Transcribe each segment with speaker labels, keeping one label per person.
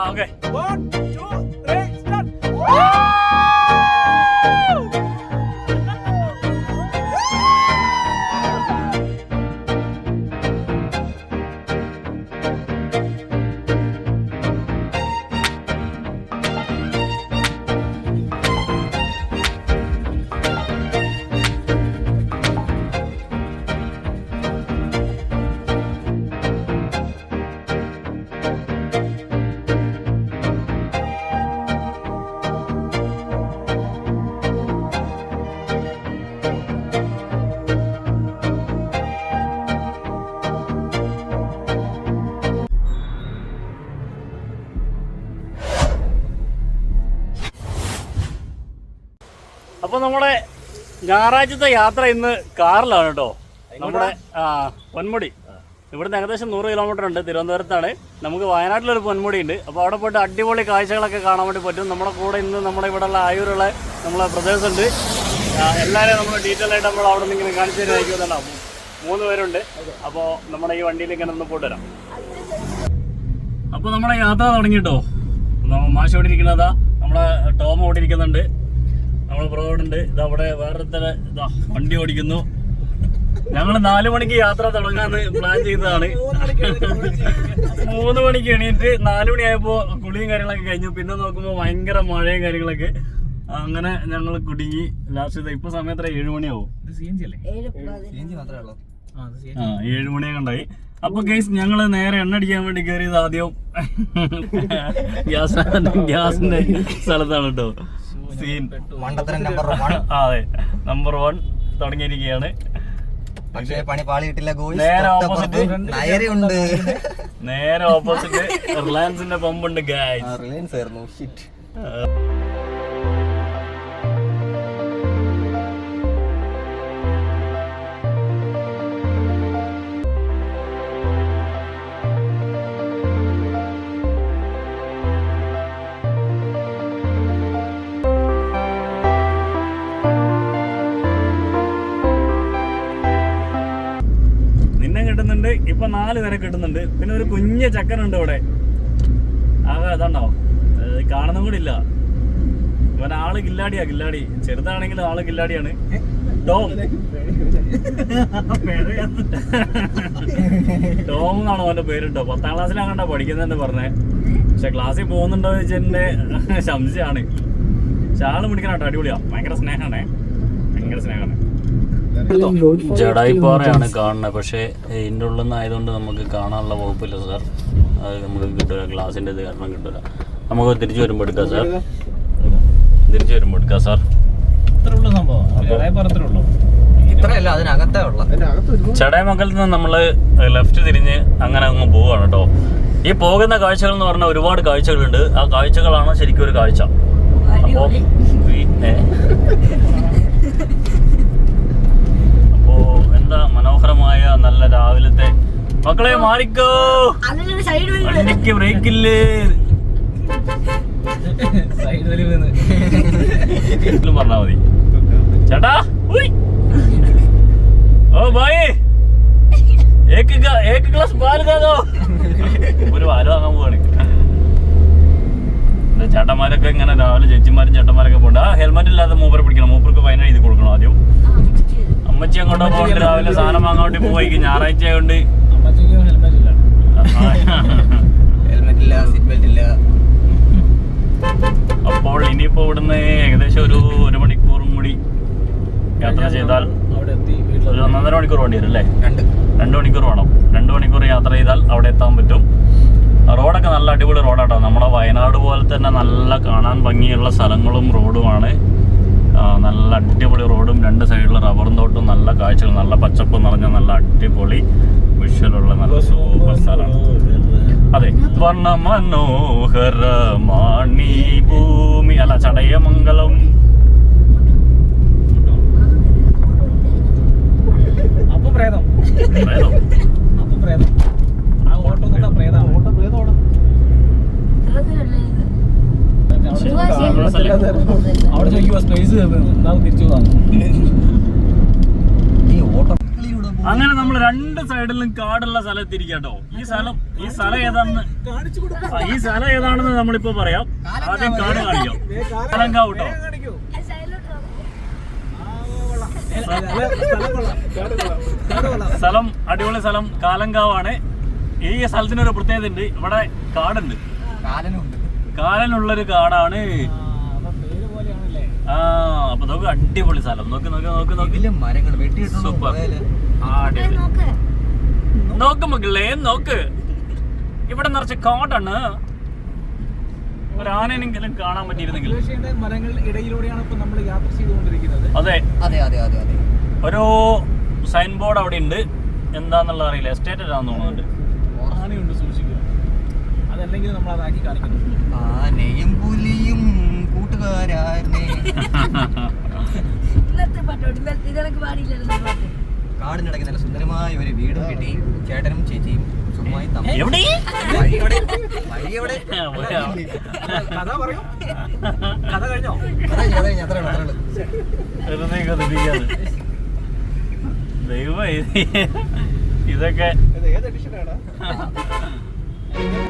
Speaker 1: ആ okay
Speaker 2: One, two,
Speaker 1: അപ്പൊ നമ്മുടെ ഞായറാഴ്ചത്തെ യാത്ര ഇന്ന് കാറിലാണ് കേട്ടോ. നമ്മുടെ ആ പൊന്മുടി. ഇവിടുന്ന് ഏകദേശം നൂറ് കിലോമീറ്റർ ഉണ്ട് തിരുവനന്തപുരത്താണ്. നമുക്ക് വയനാട്ടിലൊരു പൊന്മുടി ഉണ്ട്. അപ്പോൾ അവിടെ പോയിട്ട് അടിപൊളി കാഴ്ചകളൊക്കെ കാണാൻ വേണ്ടി പറ്റും. നമ്മുടെ കൂടെ ഇന്ന് നമ്മുടെ ഇവിടെയുള്ള ആയൂരുള്ള നമ്മളെ ബ്രദേഴ്സ് ഉണ്ട്. എല്ലാവരെയും നമ്മൾ ഡീറ്റെയിൽ ആയിട്ട് നമ്മൾ അവിടെ നിന്ന് ഇങ്ങനെ കാണിച്ചു തരുമായിരിക്കും മൂന്ന് പേരുണ്ട്. അപ്പോൾ നമ്മുടെ ഈ വണ്ടിയിൽ ഇങ്ങനെ ഒന്ന് പോയിട്ട് വരാം. അപ്പോൾ നമ്മുടെ യാത്ര തുടങ്ങിട്ടോ മാഷ് ഓടിയിരിക്കുന്നതാ നമ്മുടെ ടോം ഓടി ഇരിക്കുന്നുണ്ട് പുറകോടുണ്ട് ബ്രോഡ് ഉണ്ട് ഇതാ അവിടെ വേറെ ഇതാ വണ്ടി ഓടിക്കുന്നു. ഞങ്ങൾ നാലു മണിക്ക് യാത്ര തുടങ്ങാന്ന് പ്ലാൻ ചെയ്തതാണ്. മൂന്ന് മണിക്ക് എണീറ്റ് നാലു മണിയായപ്പോ കുളിയും കാര്യങ്ങളൊക്കെ കഴിഞ്ഞു. പിന്നെ നോക്കുമ്പോ ഭയങ്കര മഴയും കാര്യങ്ങളൊക്കെ. അങ്ങനെ ഞങ്ങൾ കുടുങ്ങി. ലാസ്റ്റ് ഇപ്പൊ സമയത്ര ഏഴു മണിയാവും. ആ ഏഴു മണിയൊക്കെ ഉണ്ടായി. അപ്പൊ ഗൈസ് ഞങ്ങൾ നേരെ എണ്ണ അടിക്കാൻ വേണ്ടി കയറിയത് ആദ്യം ഗ്യാസ് ഗ്യാസിന്റെ സ്ഥലത്താണ് കേട്ടോ സീൻ
Speaker 3: മണ്ടത്തരം നമ്പർ വൺ
Speaker 1: അതെ. നമ്പർ വൺ തുടങ്ങിയിരിക്കുകയാണ്.
Speaker 3: പക്ഷേ പണി പാളിയിട്ടില്ല
Speaker 1: നേരെ ഓപ്പോസിറ്റ്.
Speaker 3: നയരുണ്ട്.
Speaker 1: നേരെ ഓപ്പോസിറ്റ് റിലയൻസിന്റെ പമ്പ് ഉണ്ട് ഗായ്
Speaker 3: റിലയൻസ് ആയിരുന്നു. ഷിറ്റ്
Speaker 1: നാല് പേരെ കിട്ടുന്നുണ്ട്. പിന്നെ ഒരു കുഞ്ഞ ചക്കനുണ്ട് ഇവിടെ. ആകെ അതാണ്ടോ കാണുന്ന കൂടി ഇല്ല. ഇവൻ ആൾ ഗില്ലാടിയാ ഗില്ലാടി. ചെറുതാണെങ്കിൽ ആൾ ഗില്ലാടിയാണ്. ടോം ടോം എന്നാണ് അവന്റെ പേര് കേട്ടോ പത്താം ക്ലാസ്സിലാകണ്ട പഠിക്കുന്നതെന്ന് പറഞ്ഞേ. പക്ഷെ ക്ലാസ്സിൽ പോകുന്നുണ്ടോ എന്ന് വെച്ചെന്റെ സംശയമാണ് പക്ഷെ ആൾ പിടിക്കണം അടിപൊളിയാ. ഭയങ്കര സ്നേഹമാണേ. ഭയങ്കര സ്നേഹമാണ് ജഡായിപ്പാറയാണ് കാണുന്നത് പക്ഷേ ഇതിന്റെ ഉള്ളിൽ നിന്ന് ആയതുകൊണ്ട് നമുക്ക് കാണാനുള്ള വകുപ്പില്ല സാർ. അത് നമുക്ക് കിട്ടില്ല ഗ്ലാസിന്റെ ഇത് കാരണം കിട്ടില്ല നമുക്ക് തിരിച്ചു വരുമ്പോൾ എടുക്കാം സാർ. തിരിച്ചു വരുമ്പോൾ എടുക്കാം സാർ.
Speaker 2: ഇത്രേ ഉള്ളൂ സംഭവം.
Speaker 3: ഇത്രയല്ല അതിനകത്തേ ഉള്ള.
Speaker 1: ചടയമംഗലത്ത് നിന്ന് നമ്മൾ ലെഫ്റ്റ് തിരിഞ്ഞ് അങ്ങനെ അങ്ങ് പോവാണ് കേട്ടോ. ഈ പോകുന്ന കാഴ്ചകൾ എന്ന് പറഞ്ഞാൽ ഒരുപാട് കാഴ്ചകളുണ്ട്. ആ കാഴ്ചകളാണ് ശരിക്കും ഒരു കാഴ്ച. അപ്പോൾ പിന്നെ അപ്പോ എന്താ മനോഹരമായ നല്ല രാവിലത്തെ. മക്കളെ മാറിക്കോ. വണ്ടിക്ക് ബ്രേക്കില്ലേ? പറഞ്ഞാ മതി. ചേട്ടാ. ഓ ബായ്. ഏക്ക് ഏക്ക് ഗ്ലാസ് പാൽ താതോ ഒരു പാൽ വാങ്ങാൻ പോവാണ്. ചേട്ടന്മാരൊക്കെ ഇങ്ങനെ രാവിലെ ചേച്ചിമാരും ചേട്ടന്മാരൊക്കെ പോകണ്ട ഹെൽമെറ്റ് ഇല്ലാതെ മൂപ്പർ പിടിക്കണം. മൂപ്പർക്ക് ഫൈൻ എഴുതി കൊടുക്കണം ആദ്യം. അമ്മച്ചി അങ്ങോട്ടോ പോകണ്ട. രാവിലെ സാധനം വാങ്ങാൻ വേണ്ടി പോവായിരിക്കും ഞായറാഴ്ച ആയതുകൊണ്ട് അപ്പോൾ ഇനിയിപ്പോ ഇവിടുന്ന് ഏകദേശം ഒരു ഒരു മണിക്കൂറും കൂടി യാത്ര ചെയ്താൽ
Speaker 2: അവിടെ എത്തി
Speaker 1: ഒരു ഒന്നര മണിക്കൂർ വേണ്ടി വരും അല്ലേ?
Speaker 3: രണ്ട്.
Speaker 1: രണ്ട് മണിക്കൂർ വേണം. രണ്ട് മണിക്കൂർ യാത്ര ചെയ്താൽ അവിടെ എത്താൻ പറ്റും. റോഡൊക്കെ നല്ല അടിപൊളി റോഡാട്ടോ. നമ്മുടെ വയനാട് പോലെ തന്നെ നല്ല കാണാൻ ഭംഗിയുള്ള സ്ഥലങ്ങളും റോഡുമാണ്. നല്ല അടിപൊളി റോഡും രണ്ട് സൈഡിൽ റബ്ബറും തോട്ടും നല്ല കാഴ്ചകൾ നല്ല പച്ചപ്പ് നിറഞ്ഞ നല്ല അടിപൊളി വിഷ്വലുള്ള നല്ല സൂപ്പർ സ്ഥലമാണ്. അതെ വർണ മനോഹരമാണി ഭൂമി. അല്ല ചടയമംഗലം.
Speaker 2: അപ്പം പ്രേതം.
Speaker 1: പ്രേതം.
Speaker 2: അപ്പം പ്രേതം. ആ ഓട്ടോ പ്രേതം ഓട്ടോ പ്രേതമാണ് അവിടെ സ്പേസ്
Speaker 1: അങ്ങനെ നമ്മൾ രണ്ട് സൈഡിലും കാടുള്ള സ്ഥലത്തിരിക്കട്ടോ ഈ സ്ഥലം ഈ സ്ഥലം ഏതാണെന്ന് ഈ സ്ഥലം ഏതാണെന്ന് നമ്മളിപ്പോ പറയാം. ആദ്യം കാട് കാണിക്കാം. സ്ഥലം കാട്ടോ
Speaker 2: സ്ഥലം
Speaker 1: അടിപൊളി സ്ഥലം. കാലങ്കാവാണ്. ഈ സ്ഥലത്തിനൊരു പ്രത്യേകത ഉണ്ട് ഇവിടെ കാടുണ്ട്.
Speaker 3: കാലനുണ്ട്.
Speaker 1: കാലനുള്ളൊരു കാടാണ്.
Speaker 2: ആ, അപ്പൊ പോലെയാണല്ലേ?
Speaker 1: ആ അപ്പൊ നോക്ക് അടിപൊളി സ്ഥലം. നോക്ക് നോക്ക് നോക്ക് നോക്ക്.
Speaker 3: മരങ്ങൾ വെട്ടിയിട്ടുണ്ടോ
Speaker 1: സൂപ്പർ. നോക്ക്. മക്കളെ നോക്ക്. ഇവിടെ നിറച്ച് കാടാണ്. ഒരാനെങ്കിലും കാണാൻ പറ്റിയിരുന്നെങ്കിൽ.
Speaker 2: മരങ്ങൾ ഇടയിലൂടെയാണ് ഇപ്പൊ നമ്മൾ യാത്ര ചെയ്തുകൊണ്ടിരിക്കുന്നത്.
Speaker 1: അതെ.
Speaker 3: അതെ അതെ അതെ അതെ.
Speaker 1: ഒരു സൈൻ ബോർഡ് അവിടെ ഉണ്ട് എന്താന്നുള്ളത് അറിയില്ല. എസ്റ്റേറ്റ് ആണെന്ന് തോന്നുന്നുണ്ട്.
Speaker 2: അതല്ലെങ്കിൽ നമ്മൾ അതാക്കി കാണിക്കണം
Speaker 3: ആനയും പുലിയും കൂട്ടുകാരായിരുന്നേ.
Speaker 4: ഇന്നത്തെ പാട്ടോട്ട് ഇന്നത്തെ ഇതെനിക്ക് പാടിയില്ലായിരുന്നു പാട്ട്.
Speaker 3: കാടിനിടയ്ക്ക് നല്ല സുന്ദരമായ ഒരു വീടും കിട്ടി. ചേട്ടനും ചേച്ചിയും സുഖമായി
Speaker 2: കഥ പറയൂ. കഥ കഴിഞ്ഞോ?
Speaker 3: അതെ അതെ അത്രേ
Speaker 1: ദൈവം ഇതൊക്കെ
Speaker 2: ഇത് ഏത് എഡിഷനാണ്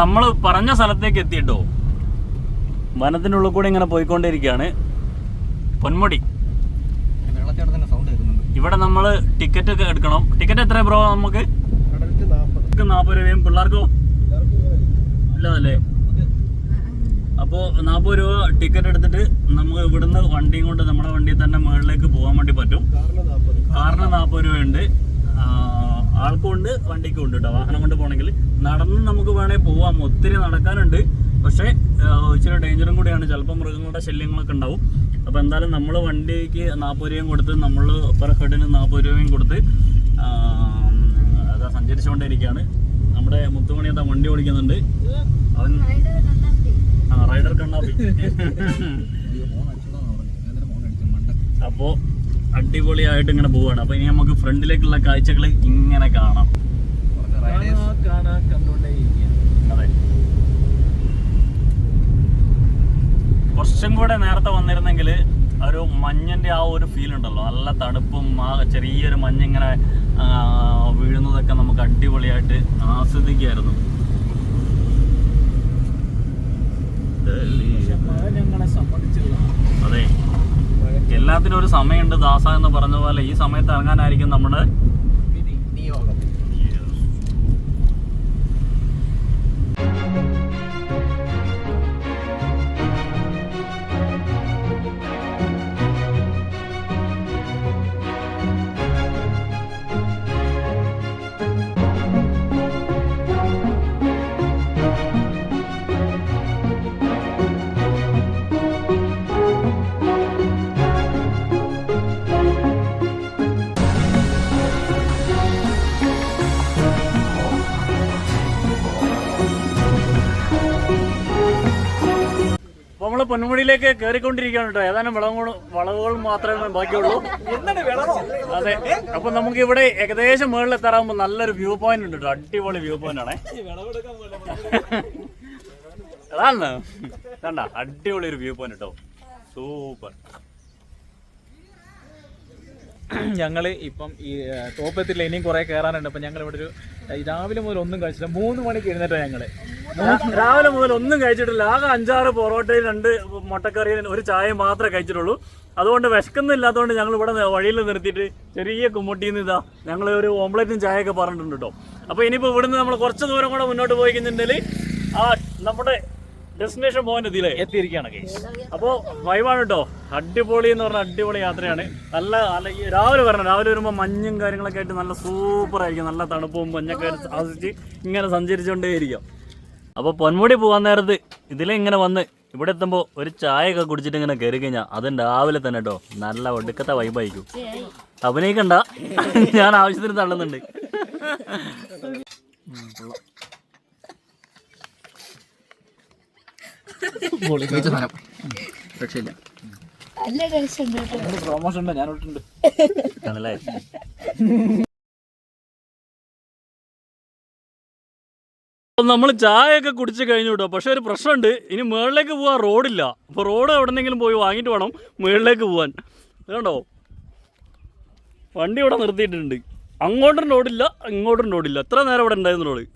Speaker 1: നമ്മൾ പറഞ്ഞ സ്ഥലത്തേക്ക് എത്തിയിട്ടോ? വനത്തിനുള്ളിൽ കൂടെ ഇങ്ങനെ പോയിക്കൊണ്ടിരിക്കുകയാണ് പൊന്മുടി. ഇവിടെ നമ്മൾ ടിക്കറ്റ് ഒക്കെ എടുക്കണം. ടിക്കറ്റ് എത്ര ബ്രോ നമുക്ക്?
Speaker 2: നാൽപ്പത്
Speaker 1: രൂപയും പിള്ളേർക്കോ ഇല്ലതല്ലേ? അപ്പോൾ നാൽപ്പത് രൂപ ടിക്കറ്റ് എടുത്തിട്ട് നമുക്ക് ഇവിടുന്ന് വണ്ടിയും കൊണ്ട് നമ്മുടെ വണ്ടിയിൽ തന്നെ മുകളിലേക്ക് പോകാൻ വേണ്ടി പറ്റും.
Speaker 2: കാറിന് നാൽപ്പത്
Speaker 1: രൂപയുണ്ട്. ആൾക്കും ഉണ്ട് വണ്ടിക്കും ഉണ്ട് കേട്ടോ. വാഹനം കൊണ്ട് പോകണമെങ്കിൽ. നടന്ന് നമുക്ക് വേണേൽ പോവാം. ഒത്തിരി നടക്കാനുണ്ട്. പക്ഷേ ഇച്ചിരി ഡേഞ്ചറും കൂടിയാണ്. ചിലപ്പോൾ മൃഗങ്ങളുടെ ശല്യങ്ങളൊക്കെ ഉണ്ടാവും. അപ്പോൾ എന്തായാലും നമ്മൾ വണ്ടിക്ക് നാൽപ്പത് രൂപയും കൊടുത്ത് നമ്മൾ പെർ ഹെഡിന് നാൽപ്പത് രൂപയും കൊടുത്ത് അതാ സഞ്ചരിച്ചുകൊണ്ടിരിക്കുകയാണ്. നമ്മുടെ മുത്തുമണി എന്താ വണ്ടി ഓടിക്കുന്നുണ്ട്. അവൻ ആ റൈഡർ കണ്ണാപ്പി. അപ്പോൾ അടിപൊളിയായിട്ട് ഇങ്ങനെ പോവുകയാണ് അപ്പോൾ ഇനി നമുക്ക് ഫ്രണ്ടിലേക്കുള്ള കാഴ്ചകൾ ഇങ്ങനെ കാണാം.
Speaker 3: കുറച്ച്
Speaker 1: കൂടെ നേരത്തെ വന്നിരുന്നെങ്കിൽ ഒരു മഞ്ഞിന്റെ ആ ഒരു ഫീൽ ഉണ്ടല്ലോ. നല്ല തണുപ്പും ആ ചെറിയൊരു മഞ്ഞിങ്ങനെ ഇങ്ങനെ വീഴുന്നതൊക്കെ നമുക്ക് അടിപൊളിയായിട്ട് ആസ്വദിക്കായിരുന്നു. അതെ. എല്ലാത്തിനും ഒരു സമയമുണ്ട് ദാസ എന്ന് പറഞ്ഞ പോലെ ഈ സമയത്ത് ഇറങ്ങാനായിരിക്കും നമ്മുടെ
Speaker 3: നിയോഗം.
Speaker 1: പൊന്മുടിയിലേക്ക് കയറിക്കൊണ്ടിരിക്കുകയാണ് കേട്ടോ. ഏതാനും വളവുകൾ വളവുകൾ മാത്രമേ ബാക്കിയുള്ളൂ. അതെ. അപ്പൊ നമുക്ക് ഇവിടെ ഏകദേശം മുകളിൽ എത്താറാകുമ്പോൾ നല്ലൊരു വ്യൂ പോയിന്റ് ഉണ്ട് കേട്ടോ. അടിപൊളി വ്യൂ പോയിന്റ് ആണേ. അതാണ് കണ്ട? അടിപൊളി ഒരു വ്യൂ പോയിന്റ് കേട്ടോ. സൂപ്പർ.
Speaker 2: ഞങ്ങൾ ഇപ്പം ഈ തോപ്പത്തിൽ തോപ്പെത്തില്ല ഇനിയും കുറെ കയറാനുണ്ട്. അപ്പം ഞങ്ങൾ ഇവിടെ ഒരു രാവിലെ മുതൽ ഒന്നും കഴിച്ചില്ല. മൂന്ന് മണിക്ക് എഴുന്നേറ്റാണ് ഞങ്ങൾ.
Speaker 1: രാവിലെ മുതൽ ഒന്നും കഴിച്ചിട്ടില്ല. ആകെ അഞ്ചാറ് പൊറോട്ടയും രണ്ട് മുട്ടക്കറിയും ഒരു ചായയും മാത്രമേ കഴിച്ചിട്ടുള്ളൂ. അതുകൊണ്ട് വിശക്കുന്നില്ലാത്തതുകൊണ്ട് ഞങ്ങൾ ഇവിടെ വഴിയിൽ നിർത്തിയിട്ട് ചെറിയ കുമ്മട്ടിന്ന് ഇതാ ഞങ്ങൾ ഒരു ഓംപ്ലേറ്റും ചായയൊക്കെ പറഞ്ഞിട്ടുണ്ട് കേട്ടോ അപ്പോൾ ഇനിയിപ്പോൾ ഇവിടുന്ന് നമ്മൾ കുറച്ച് ദൂരം കൂടെ മുന്നോട്ട് പോയി കഴിഞ്ഞിട്ടുണ്ടെങ്കിൽ ആ നമ്മുടെ ഡെസ്റ്റിനേഷൻ പോയിന്റ് എത്തിയില്ലേ?
Speaker 2: എത്തിയിരിക്കുകയാണ് കേസ്
Speaker 1: അപ്പോൾ വൈവാണ് കേട്ടോ അടിപൊളി എന്ന് പറഞ്ഞാൽ അടിപൊളി യാത്രയാണ്. നല്ല നല്ല രാവിലെ വരണം. രാവിലെ വരുമ്പോൾ മഞ്ഞും കാര്യങ്ങളൊക്കെ ആയിട്ട് നല്ല സൂപ്പർ ആയിരിക്കും. നല്ല തണുപ്പും മഞ്ഞൊക്കെ ആസ്വദിച്ച് ഇങ്ങനെ സഞ്ചരിച്ചുകൊണ്ടേയിരിക്കും അപ്പോൾ പൊന്മുടി പോകാൻ നേരത്ത് ഇതിലിങ്ങനെ വന്ന് ഇവിടെ എത്തുമ്പോൾ ഒരു ചായയൊക്കെ കുടിച്ചിട്ട് ഇങ്ങനെ കയറി കഴിഞ്ഞാൽ അതും രാവിലെ തന്നെ കേട്ടോ നല്ല ഒടുക്കത്തെ വൈബായിരിക്കും അഭിനയിക്കണ്ട. ഞാൻ ആവശ്യത്തിന് തള്ളുന്നുണ്ട്.
Speaker 3: രക്ഷയില്ല.
Speaker 2: പ്രൊമോഷൻ ഉണ്ട്
Speaker 1: ആണല്ലേ നമ്മൾ ചായയൊക്കെ കുടിച്ച് കഴിഞ്ഞു കേട്ടോ പക്ഷെ ഒരു പ്രശ്നമുണ്ട്. ഇനി മുകളിലേക്ക് പോകാൻ റോഡില്ല. അപ്പോൾ റോഡ് എവിടെന്നെങ്കിലും പോയി വാങ്ങിട്ട് വേണം മുകളിലേക്ക് പോകാൻ കണ്ടോ? വണ്ടി ഇവിടെ നിർത്തിയിട്ടുണ്ട്. അങ്ങോട്ടും റോഡില്ല ഇങ്ങോട്ടും റോഡില്ല. എത്ര നേരം ഇവിടെ ഉണ്ടായിരുന്നു റോഡ്?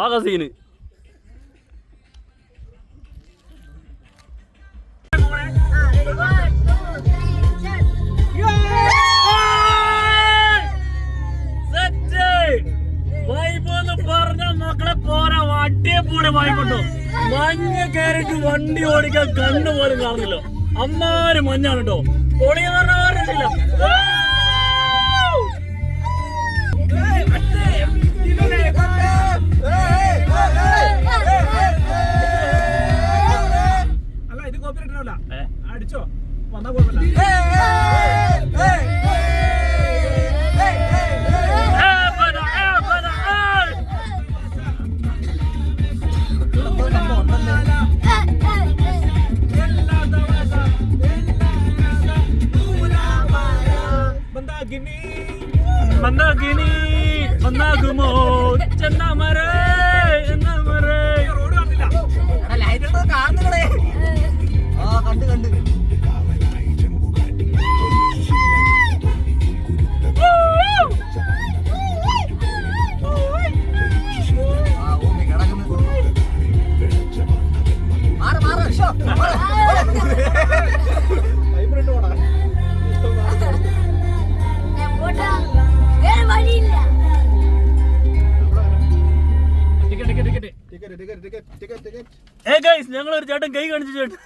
Speaker 1: ആകെ സീന് വണ്ടി ഓടിക്കാൻ കണ്ണു പോലും കാണുന്നില്ല. അമ്മാര് മഞ്ഞാണ് കേട്ടോ.
Speaker 2: അല്ല ഇത് കോപ്പി അടിച്ചോ. വന്നാ കുഴപ്പമില്ല.
Speaker 1: ഞങ്ങൾ ഒരു ചേട്ടൻ കൈ കാണിച്ചു ചേട്ടൻ.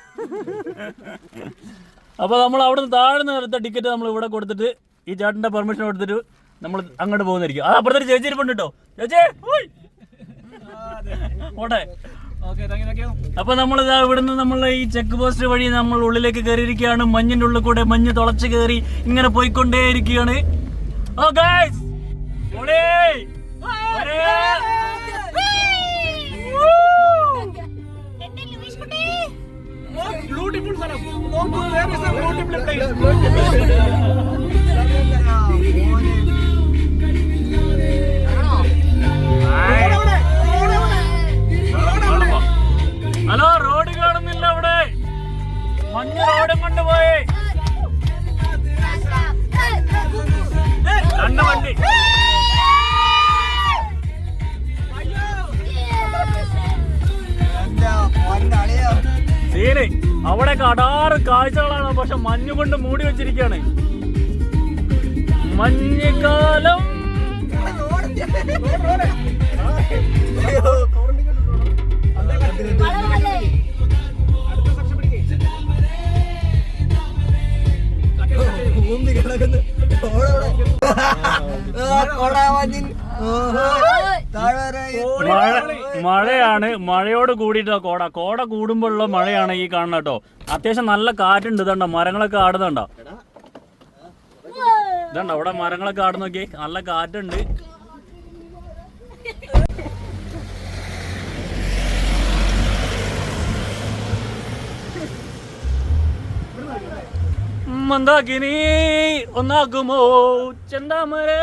Speaker 1: അപ്പോൾ നമ്മൾ അവിടെ നിന്ന് താഴ്ന്ന എടുത്ത ടിക്കറ്റ് നമ്മൾ ഇവിടെ കൊടുത്തിട്ട് ഈ ചേട്ടന്റെ പെർമിഷൻ കൊടുത്തിട്ട് നമ്മൾ അങ്ങോട്ട് പോകുന്നതായിരിക്കും. അത് അപ്പുറത്തൊരു ചേച്ചി ഇരിപ്പുണ്ട് കേട്ടോ ചേച്ചി
Speaker 2: യു
Speaker 1: അപ്പോൾ നമ്മൾ ഇതാ ഇവിടുന്ന് നമ്മൾ ഈ ചെക്ക് പോസ്റ്റ് വഴി നമ്മൾ ഉള്ളിലേക്ക് കയറിയിരിക്കുകയാണ്. മഞ്ഞിന്റെ ഉള്ളിൽ കൂടെ മഞ്ഞ് തുളച്ച് കയറി ഇങ്ങനെ പോയിക്കൊണ്ടേയിരിക്കുകയാണ്. ഓ ഗൈസ്
Speaker 2: ബ്യൂട്ടിഫുൾ സ്ഥലം ബ്യൂട്ടിഫുൾ പ്ലേസ്
Speaker 1: ഹലോ റോഡ് കാണുന്നില്ല അവിടെ. മഞ്ഞ് റോഡും കൊണ്ടുപോയി അവിടെ കടാറ് കാഴ്ചകളാണ് പക്ഷെ മഞ്ഞ് കൊണ്ട് മൂടി വെച്ചിരിക്കുകയാണ്. മഞ്ഞുകാലം.
Speaker 3: ഭൂമി കിടക്കുന്നു കൊടാവഞ്ഞിൻ താഴ്വര
Speaker 1: മഴ മഴയാണ് മഴയോട് കൂടിയിട്ട് കോട. കോട കൂടുമ്പോഴുള്ള മഴയാണ് ഈ കാണുന്ന കേട്ടോ. അത്യാവശ്യം നല്ല കാറ്റുണ്ട് ഇതുണ്ടോ? മരങ്ങളൊക്കെ ആടുന്നുണ്ടോ? ഇതുണ്ടോ? അവിടെ മരങ്ങളൊക്കെ ആടുന്ന നോക്കി നല്ല കാറ്റുണ്ട്. മന്ദാകിനി ഒന്നാകുമോ ചെന്താമരേ?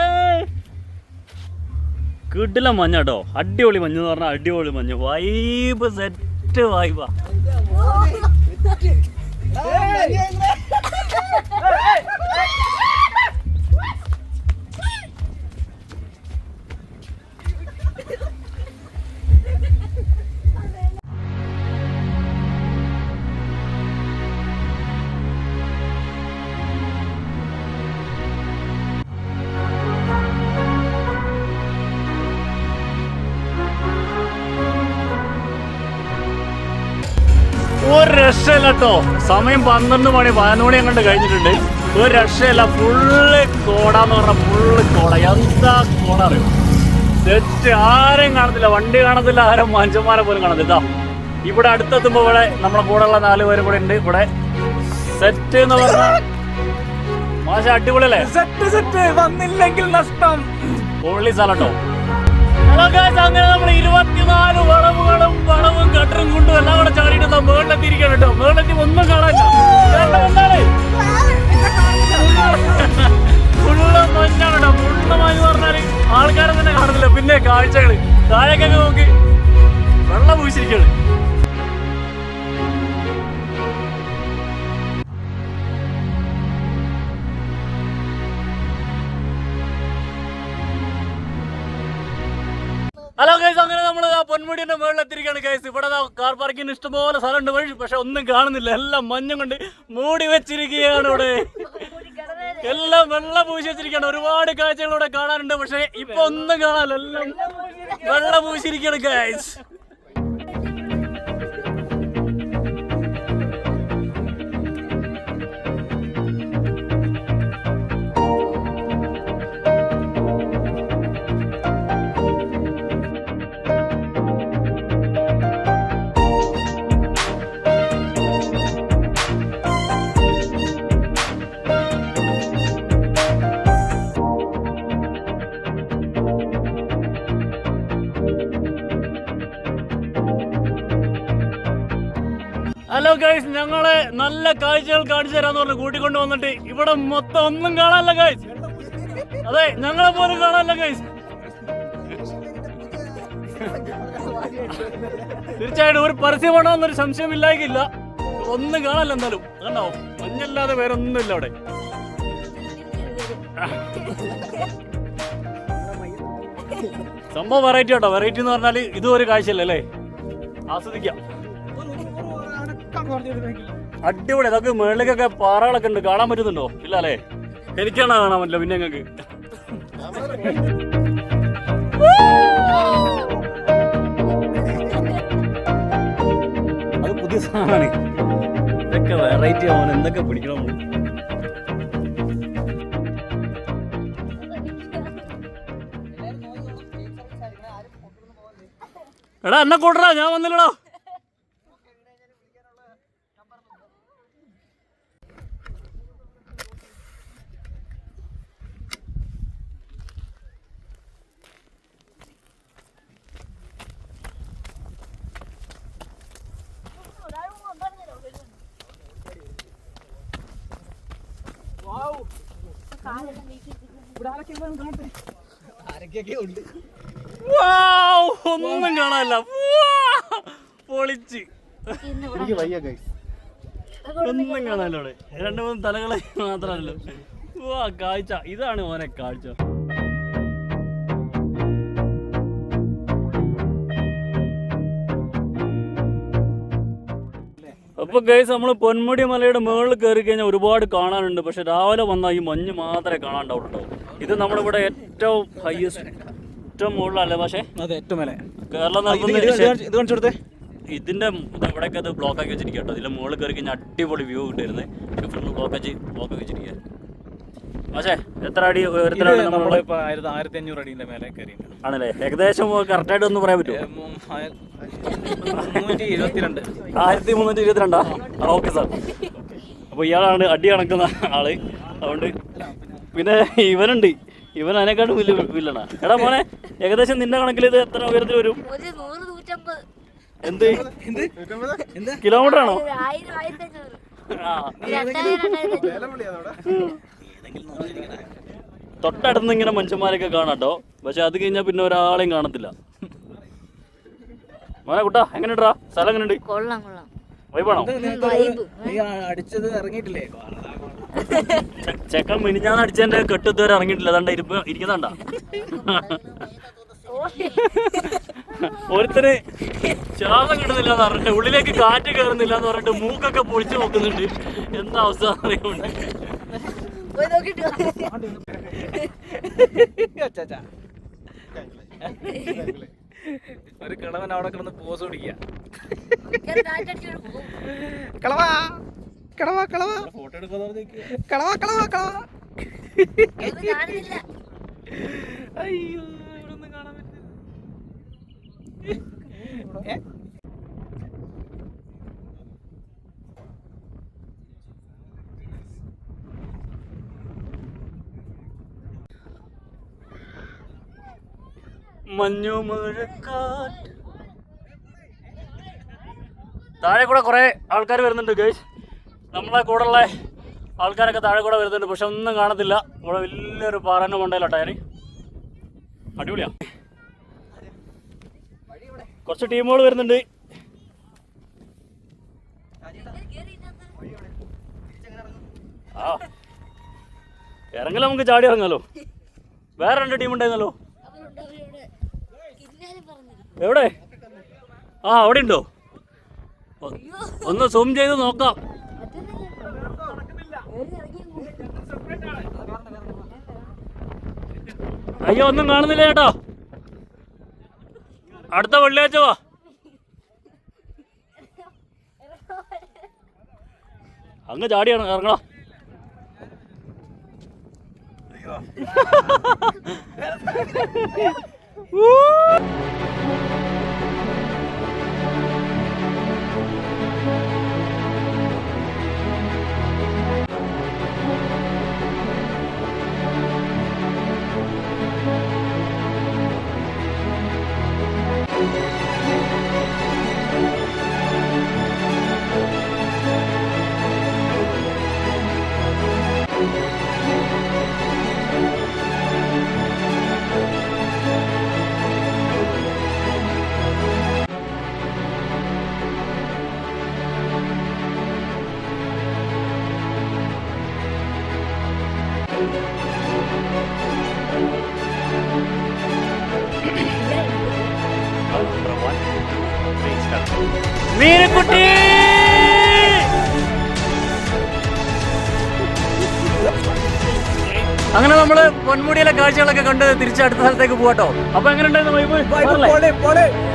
Speaker 1: കിടില മഞ്ഞ കേട്ടോ അടിപൊളി മഞ്ഞ് എന്ന് പറഞ്ഞാൽ അടിപൊളി മഞ്ഞ്. വൈബ് സെറ്റ് വൈബാ രക്ഷയില്ല കേട്ടോ സമയം പന്ത്രണ്ട് മണി പതിനൊന്ന് മണി അങ്ങോട്ട് കഴിഞ്ഞിട്ടുണ്ട്. ഒരു രക്ഷയില്ല. ഫുള്ള് കോടാന്ന് പറഞ്ഞ ഫുള്ള് കോട. എന്താ കോട അറിയോ? സെറ്റ് ആരെയും കാണത്തില്ല. വണ്ടി കാണത്തില്ല. ആരും മഞ്ചന്മാരെ പോലും കാണത്തില്ല. ഇവിടെ അടുത്തെത്തുമ്പോ ഇവിടെ നമ്മളെ കൂടെ ഉള്ള നാല് പേരും കൂടെ ഉണ്ട്. ഇവിടെ സെറ്റ് എന്ന് പറഞ്ഞാൽ മാഷ അടിപൊളിയല്ലേ?
Speaker 2: സെറ്റ് സെറ്റ് വന്നില്ലെങ്കിൽ നഷ്ടം.
Speaker 1: പൊള്ളി ഗായ്സ് അങ്ങനെ നമ്മൾ ഇഷ്ടംപോലെ സ്ഥലമുണ്ട് വഴി പക്ഷെ ഒന്നും കാണുന്നില്ല. എല്ലാം മഞ്ഞും കൊണ്ട് മൂടി വെച്ചിരിക്കുകയാണ് ഇവിടെ എല്ലാം വെള്ളം പൂശി വെച്ചിരിക്കുകയാണ് ഒരുപാട് കാഴ്ചകൾ ഇവിടെ കാണാനുണ്ട് പക്ഷെ ഇപ്പൊ ഒന്നും കാണാനില്ല. എല്ലാം വെള്ളം പൂശിയിരിക്കുകയാണ് ഗൈസ് ഗൈസ് ഞങ്ങളെ നല്ല കാഴ്ചകൾ കാണിച്ചു തരാന്ന് പറഞ്ഞ് കൂട്ടിക്കൊണ്ട് വന്നിട്ട് ഇവിടെ മൊത്തം ഒന്നും കാണാനല്ല ഗൈസ് അതെ ഞങ്ങളെ പോലും കാണാനല്ല ഗൈസ് തീർച്ചയായിട്ടും ഒരു പരസ്യമാണോ എന്നൊരു സംശയം ഇല്ലായിക്കില്ല ഒന്നും കാണാനല്ല എന്തായാലും. കണ്ടോ? മഞ്ഞല്ലാതെ വേറെ ഒന്നുമില്ല അവിടെ. സംഭവം വെറൈറ്റി കേട്ടോ വെറൈറ്റി എന്ന് പറഞ്ഞാൽ ഇതും ഒരു കാഴ്ചയല്ലേ ആസ്വദിക്കാം. അടിപൊളി. അതൊക്കെ മേളിലേക്കൊക്കെ പാറകളൊക്കെ ഉണ്ട്. കാണാൻ പറ്റുന്നുണ്ടോ? ഇല്ല അല്ലേ? എനിക്കാണ് കാണാൻ പറ്റില്ല? പിന്നെ ഞങ്ങൾക്ക് അത് പുതിയ സാധനമാണ്. ഇതൊക്കെ വെറൈറ്റി ആവാൻ എന്തൊക്കെ പിടിക്കണം. എടാ എന്നെ കൂട്ടറാ ഞാൻ വന്നില്ലടാ. Wow, ഒന്നും കാണാനില്ല. പൊളിച്ച്. ഒന്നും കാണാനല്ല അവിടെ. രണ്ട് മൂന്ന് തലകളെ മാത്രമല്ലോ. വാ കാഴ്ച. ഇതാണ് ഓനെ കാഴ്ച. അപ്പൊ ഗൈസ് നമ്മൾ പൊന്മുടി മലയുടെ മുകളിൽ കയറി കഴിഞ്ഞാൽ ഒരുപാട് കാണാനുണ്ട്. പക്ഷെ രാവിലെ വന്നാൽ ഈ മഞ്ഞ് മാത്രമേ കാണാണ്ടാവുള്ളൂ ഇത് നമ്മുടെ ഇവിടെ ഏറ്റവും ഹയസ്റ്റ് ഏറ്റവും മുകളിലല്ലേ പക്ഷേ
Speaker 2: അതെ ഏറ്റവും മേലെ.
Speaker 1: കേരളം
Speaker 2: ഇത് കാണിച്ചു കൊടുത്തേ.
Speaker 1: ഇതിന്റെ ഇത് ഇവിടെയൊക്കെ അത് ബ്ലോക്ക് ആക്കി വെച്ചിരിക്കും കേട്ടോ ഇതിന്റെ മുകളിൽ കയറി കഴിഞ്ഞാൽ അടിപൊളി വ്യൂ കിട്ടുന്നത് പക്ഷെ ഫുള്ള് ബ്ലോക്ക് ആക്കി ബ്ലോക്ക് ആക്കി വെച്ചിരിക്കുക പക്ഷേ എത്ര അടി ഉയരത്തിലാണ് നമ്മൾ
Speaker 2: ആയിരത്തി അഞ്ഞൂറ് അടിന്റെ മേലെ
Speaker 1: ആണല്ലേ? ഏകദേശം കറക്റ്റായിട്ട് ഒന്ന് പറയാൻ പറ്റുമോ ആയിരത്തി മുന്നൂറ്റി ഇരുപത്തിരണ്ടാ ഓക്കെ സാർ അപ്പോൾ ഇയാളാണ് അടി കണക്കുന്ന ആൾ. അതുകൊണ്ട് പിന്നെ ഇവനുണ്ട്. ഇവൻ അതിനെക്കാട്ടും വലിയ വില്ലണ എടാ മോനെ ഏകദേശം നിന്റെ കണക്കിൽ ഇത് എത്ര ഉയരത്തിൽ വരും? എന്ത്? കിലോമീറ്റർ ആണോ. തൊട്ടടുത്ത് ഇങ്ങനെ മനുഷ്യന്മാരൊക്കെ കാണാട്ടോ പക്ഷെ അത് കഴിഞ്ഞാൽ പിന്നെ ഒരാളെയും കാണത്തില്ല. മോനെ കുട്ടാ എങ്ങനെയുണ്ടാ? സ്ഥലം എങ്ങനെയുണ്ട്?
Speaker 4: കൊള്ളാം കൊള്ളാം.
Speaker 1: വൈബാണോ
Speaker 2: നീ അടിച്ചത് ഇറങ്ങിയിട്ടില്ലേ?
Speaker 1: ചെക്കൻ മിനിഞ്ഞാന്ന് അടിച്ചതിന്റെ കെട്ടിത്തു വരെ ഇറങ്ങിയിട്ടില്ല. അതാണ്ട ഇരിപ്പ് ഇരിക്കുന്നുണ്ട? ഒരുത്തന് ശ്വാസം കിട്ടുന്നില്ല എന്ന് പറഞ്ഞിട്ട് ഉള്ളിലേക്ക് കാറ്റ് കയറുന്നില്ല എന്ന് പറഞ്ഞിട്ട് മൂക്കൊക്കെ പൊളിച്ചു നോക്കുന്നുണ്ട്. എന്താ അവസ്ഥ അറിയുന്നുണ്ട്
Speaker 2: ഒരു കിളവൻ അവിടെ കിടന്ന് പോസ് പിടിക്കുക. കളവാ. കളവാ കളവാ കളവാ കളവാ കളവാ അയ്യോ ഇവിടൊന്നും കാണാൻ പറ്റില്ല.
Speaker 1: മഞ്ഞു മഴക്കാറ്റ്. താഴെ കൂടെ കുറെ ആൾക്കാർ വരുന്നുണ്ട് ഗൈസ് നമ്മളെ കൂടെ ഉള്ള ആൾക്കാരൊക്കെ താഴെ കൂടെ വരുന്നുണ്ട്. പക്ഷെ ഒന്നും കാണത്തില്ല. ഇവിടെ വലിയൊരു പാറന്റെ മണ്ടയിലാണ് ഞാൻ അടിപൊളിയാ. കുറച്ച് ടീമുകൾ വരുന്നുണ്ട്. ആ. ഇറങ്ങല നമുക്ക് ചാടി ഇറങ്ങാലോ? വേറെ രണ്ട് ടീം ഉണ്ടായിരുന്നല്ലോ എവിടെ? ആ അവിടെ ഉണ്ടോ? ഒന്ന് സൂം ചെയ്ത് നോക്കാം. അയ്യോ ഒന്നും കാണുന്നില്ല ചേട്ടോ. അടുത്ത വെള്ളിയാഴ്ച വാ. അങ്ങ് ചാടിയാണ് ഇറങ്ങടാ. മീരക്കുട്ടി അങ്ങനെ നമ്മൾ പൊന്മുടിയിലെ കാഴ്ചകളൊക്കെ കണ്ട് തിരിച്ച് അടുത്ത സ്ഥലത്തേക്ക് പോകട്ടോ അപ്പൊ എങ്ങനെ ഉണ്ടായിരുന്നു